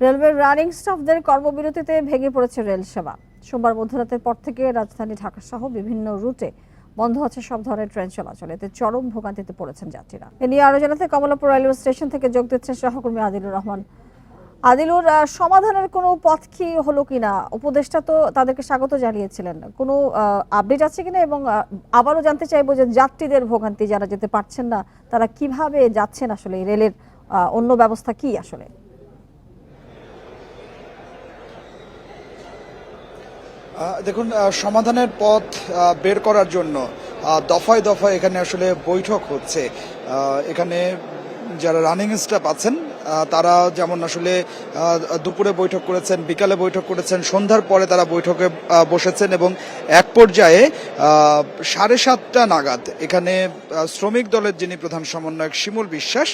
রেলওয়ের রানিং স্টাফদের কর্মবিরতিতে ভেঙে পড়েছে রেল সেবা। সোমবার মধ্যরাতের পর থেকে রাজধানী ঢাকা সহ বিভিন্ন রুটে বন্ধ আছে সব ধরনের ট্রেন চলাচল। এতে চরম ভোগান্তিতে পড়েছেন যাত্রীরা। এ নিয়ে আরও জানাতে কমলাপুর রেলওয়ে স্টেশন থেকে যোগ দিচ্ছেন সহকর্মী আদিলুর রহমান। আদিলুর সমাধানের কোনো পথ কি হলো কিনা? উপদেষ্টা তো তাদেরকে স্বাগত জানিয়েছিলেন। কোনো আপডেট আছে কিনা? এবং আবারও জানতে চাইব যে যাত্রীদের ভোগান্তি যারা যেতে পারছেন না, তারা কীভাবে যাচ্ছেন আসলে? রেলের অন্য ব্যবস্থা কি আসলে? দেখুন সমাধানের পথ বের করার জন্য দফায় দফায় এখানে আসলে বৈঠক হচ্ছে। এখানে যারা রানিং স্টাফ আছেন তারা যেমন আসলে দুপুরে বৈঠক করেছেন, বিকালে বৈঠক করেছেন, সন্ধ্যার পরে তারা বৈঠকে বসেছেন এবং এক পর্যায়ে সাড়ে সাতটা নাগাদ এখানে শ্রমিক দলের যিনি প্রধান সমন্বয়ক শিমুল বিশ্বাস,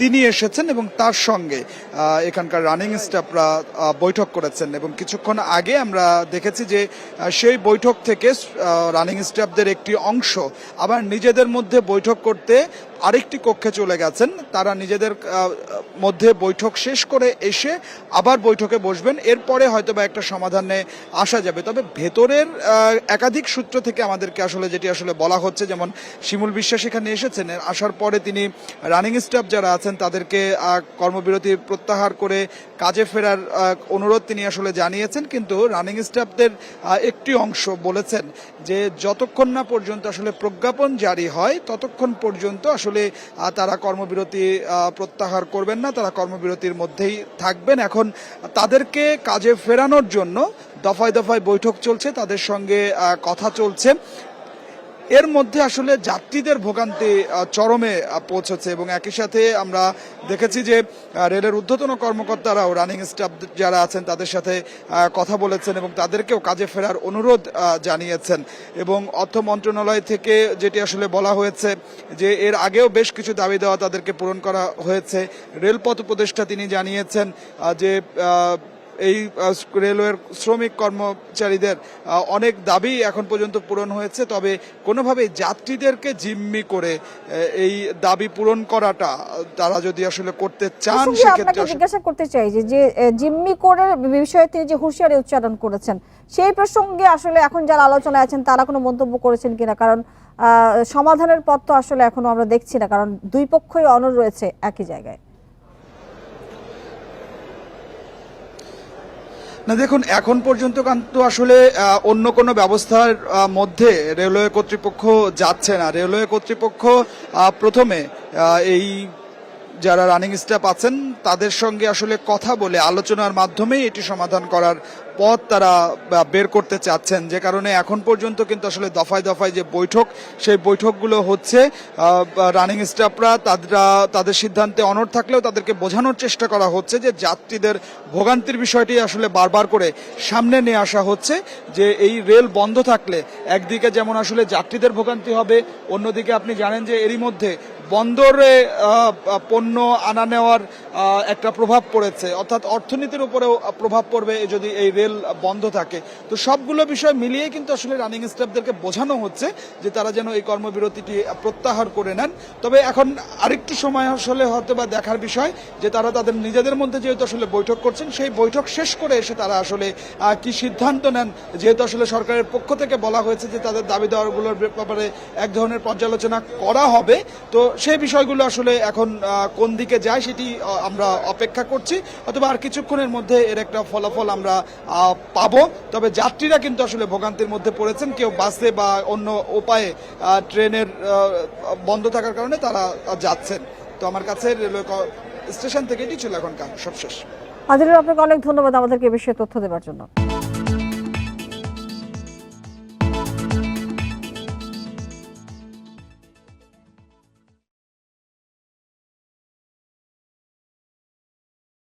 তিনি এসেছেন এবং তার সঙ্গে এখানকার রানিং স্টাফরা বৈঠক করেছেন এবং কিছুক্ষণ আগে আমরা দেখেছি যে সেই বৈঠক থেকে রানিং স্টাফদের একটি অংশ আবার নিজেদের মধ্যে বৈঠক করতে আরেকটি কক্ষে চলে গেছেন। তারা নিজেদের মধ্যে বৈঠক শেষ করে এসে আবার বৈঠকে বসবেন। এরপরে হয়তো বা একটা সমাধানে আসা যাবে। তবে ভেতরের একাধিক সূত্র থেকে আমাদেরকে আসলে যেটি আসলে বলা হচ্ছে, যেমন শিমুল বিশ্বাস এখানে এসেছেন আসার পরে তিনি রানিং স্টাফ যারা আছেন, তাদেরকে কর্মবিরতি প্রত্যাহার করে কাজে ফেরার অনুরোধ তিনি আসলে জানিয়েছেন। কিন্তু রানিং স্টাফদের একটি অংশ বলেছেন যে, যতক্ষণ না পর্যন্ত আসলে প্রজ্ঞাপন জারি হয়, ততক্ষণ পর্যন্ত আসলে আহ, তারা কর্মবিরতি প্রত্যাহার করবেন না তারা কর্মবিরতির মধ্যেই থাকবেন। এখন তাদেরকে কাজে ফেরানোর জন্য দফায় দফায় বৈঠক চলছে তাদের সঙ্গে কথা চলছে। এর মধ্যে আসলে যাত্রীদের ভোগান্তি চরমে পৌঁছেছে এবং একই সাথে আমরা দেখেছি যে রেলের ঊর্ধ্বতন কর্মকর্তারাও রানিং স্টাফ যারা আছেন তাদের সাথে কথা বলেছেন এবং তাদেরকেও কাজে ফেরার অনুরোধ জানিয়েছেন এবং অর্থ মন্ত্রণালয় থেকে যেটি আসলে বলা হয়েছে যে, এর আগেও বেশ কিছু দাবি দেওয়া তাদেরকে পূরণ করা হয়েছে। রেলপথ উপদেষ্টা তিনি জানিয়েছেন যে এই রেলওয়ের শ্রমিক কর্মচারীদের অনেক দাবি এখন পর্যন্ত পূরণ হয়েছে। তবে কোনোভাবে যাত্রীদেরকে জিম্মি করে এই দাবি পূরণ করাটা তারা যদি আসলে করতে চান সেক্ষেত্রে জিজ্ঞাসা করতে চাই যে জিম্মি কোডের বিষয়ে তিনি যে হুঁশিয়ারি উচ্চারণ করেছেন সেই প্রসঙ্গে আসলে এখন যারা আলোচনায় আছেন তারা কোনো মন্তব্য করেছেন কিনা? কারণ আহ, সমাধানের পথ তো আসলে এখনও আমরা দেখছি না কারণ দুই পক্ষই অনর রয়েছে একই জায়গায়। না, দেখুন, এখন পর্যন্ত কিন্তু আসলে অন্য কোনো ব্যবস্থার মধ্যে রেলওয়ে কর্তৃপক্ষ যাচ্ছে না। রেলওয়ে কর্তৃপক্ষ প্রথমে এই যারা রানিং স্টাফ আছেন, তাদের সঙ্গে আসলে কথা বলে আলোচনার মাধ্যমেই এটি সমাধান করার পথ তারা বের করতে চাচ্ছেন। যে কারণে এখন পর্যন্ত কিন্তু আসলে দফায় দফায় যে বৈঠক, সেই বৈঠকগুলো হচ্ছে রানিং স্টাফরা তারা তাদের সিদ্ধান্তে অনড় থাকলেও তাদেরকে বোঝানোর চেষ্টা করা হচ্ছে যে যাত্রীদের ভোগান্তির বিষয়টি আসলে বারবার করে সামনে নিয়ে আসা হচ্ছে, যে এই রেল বন্ধ থাকলে একদিকে যেমন আসলে যাত্রীদের ভোগান্তি হবে, অন্যদিকে আপনি জানেন যে এরই মধ্যে বন্দরে পণ্য আনা নেওয়ার একটা প্রভাব পড়েছে। অর্থাৎ অর্থনীতির উপরেও প্রভাব পড়বে যদি এই রেল বন্ধ থাকে। তো সবগুলো বিষয় মিলিয়ে কিন্তু আসলে রানিং স্টাফদেরকে বোঝানো হচ্ছে যে তারা যেন এই কর্মবিরতিটি প্রত্যাহার করে নেন। তবে এখন আরেকটু সময় আসলে হয়তো বা দেখার বিষয় যে তারা তাদের নিজেদের মধ্যে যেহেতু আসলে বৈঠক করছেন, সেই বৈঠক শেষ করে এসে তারা আসলে কি সিদ্ধান্ত নেন যেহেতু আসলে সরকারের পক্ষ থেকে বলা হয়েছে যে তাদের দাবি দেওয়াগুলোর ব্যাপারে এক ধরনের পর্যালোচনা করা হবে। তো সেই বিষয়গুলো আসলে এখন কোন দিকে যায় সেটি আমরা অপেক্ষা করছি। অথবা আর কিছুক্ষণের মধ্যে এর একটা ফলাফল আমরা পাবো। তবে যাত্রীরা কিন্তু আসলে ভোগান্তির মধ্যে পড়েছেন। কেউ বাসে বা অন্য উপায়ে ট্রেনের বন্ধ থাকার কারণে তারা যাচ্ছেন। তো আমার কাছে রেলওয়ে স্টেশন থেকে এটি ছিল এখনকার সবশেষ। আদিলুর আপনাকে অনেক ধন্যবাদ আমাদেরকে বিষয়ে তথ্য দেওয়ার জন্য।